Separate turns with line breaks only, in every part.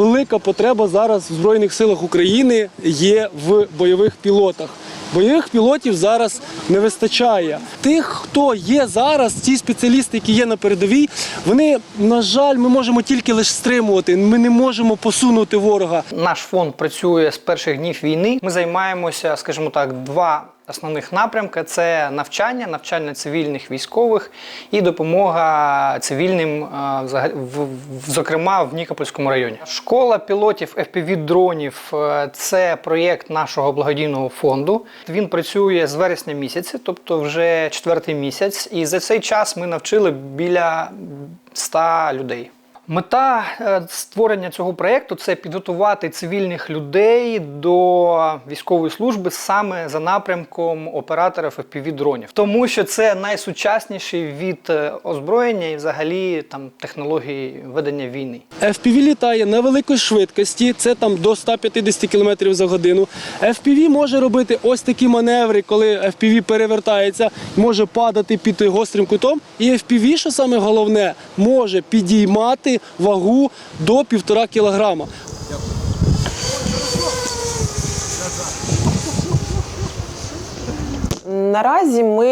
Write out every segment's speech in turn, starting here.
велика потреба зараз в Збройних силах України є в бойових пілотах. Бойових пілотів зараз не вистачає. Тих, хто є зараз, ті спеціалісти, які є на передовій, вони, на жаль, ми можемо тільки лише стримувати. Ми не можемо посунути ворога.
Наш фонд працює з перших днів війни. Ми займаємося, скажімо так, два основних напрямки: це навчання, навчання цивільних військових і допомога цивільним, е, зокрема в Нікопольському районі. Школа пілотів fpv дронів е, це проєкт нашого благодійного фонду. Він працює з вересня місяця, тобто вже четвертий місяць. І за цей час ми навчили біля 100 людей. Мета е, створення цього проєкту це підготувати цивільних людей до військової служби саме за напрямком операторів fpv дронів, тому що це найсучасніший від е, озброєння і взагалі там технології ведення війни.
FPV літає на великій швидкості, це там до 150 км за годину. FPV може робити ось такі маневри, коли FPV перевертається, може падати під гострим кутом. І FPV, що саме головне, може підіймати вагу до півтора кілограма.
Наразі ми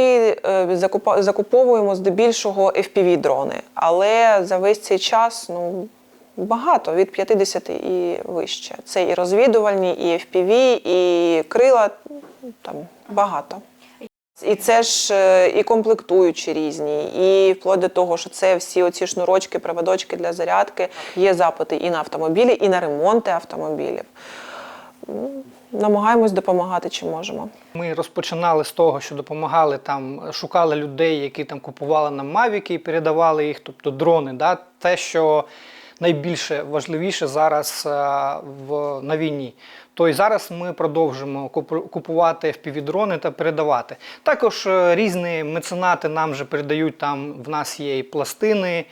е, закуповуємо здебільшого FPV-дрони, але за весь цей час ну, багато, від 50 і вище. Це і розвідувальні, і FPV, і крила, там багато. І це ж е, і комплектуючі різні, і вплоть до того, що це всі оці шнурочки, проводочки для зарядки. Є запити і на автомобілі, і на ремонти автомобілів. Ну, Намагаємось допомагати, чи можемо.
Ми розпочинали з того, що допомагали там, шукали людей, які там купували нам мавіки і передавали їх, тобто дрони. Да? Те, що найбільше важливіше зараз е, в, на війні. То й зараз ми продовжимо купувати FPV-дрони та передавати. Також е, різні меценати нам вже передають там. В нас є і пластини,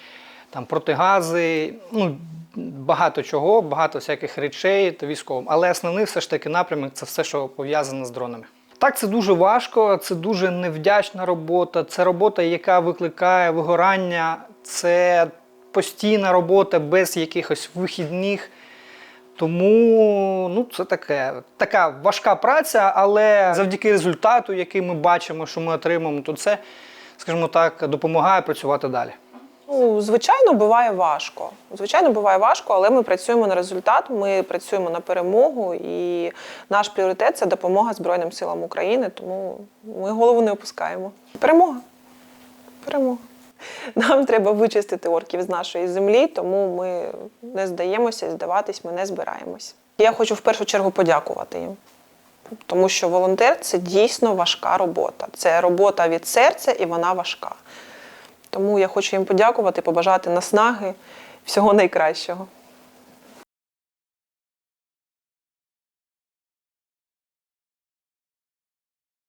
там протигази. Ну, багато чого, багато всяких речей та військовим. Але основний все ж таки напрямок це все, що пов'язане з дронами. Так, це дуже важко, це дуже невдячна робота, це робота, яка викликає вигорання, це постійна робота без якихось вихідних. Тому ну, це таке, така важка праця, але завдяки результату, який ми бачимо, що ми отримаємо, то це, скажімо так, допомагає працювати далі.
Ну, звичайно, буває важко. Звичайно, буває важко, але ми працюємо на результат, ми працюємо на перемогу, і наш пріоритет це допомога Збройним силам України, тому ми голову не опускаємо. Перемога. Перемога. Нам треба вичистити орків з нашої землі, тому ми не здаємося, здаватись ми не збираємось. Я хочу в першу чергу подякувати їм. Тому що волонтер це дійсно важка робота. Це робота від серця і вона важка. Тому я хочу їм подякувати, побажати наснаги, всього найкращого.